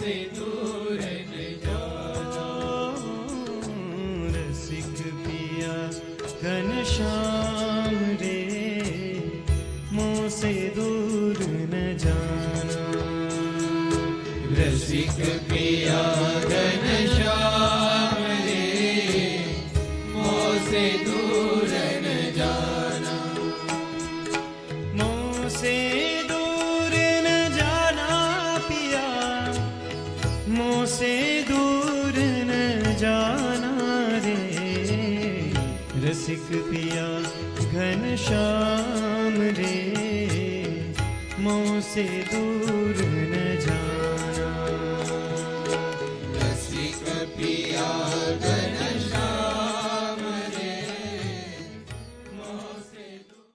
से दूर न जाना रसिक पिया घनश्याम रे, मोह से दूर न जाना। रसिक पिया घनश्याम रे, मोह से दूर न जाना। मोह से मोह से दूर न जाना रे। रसिक पिया घन श्याम रे। मुँह से दूर न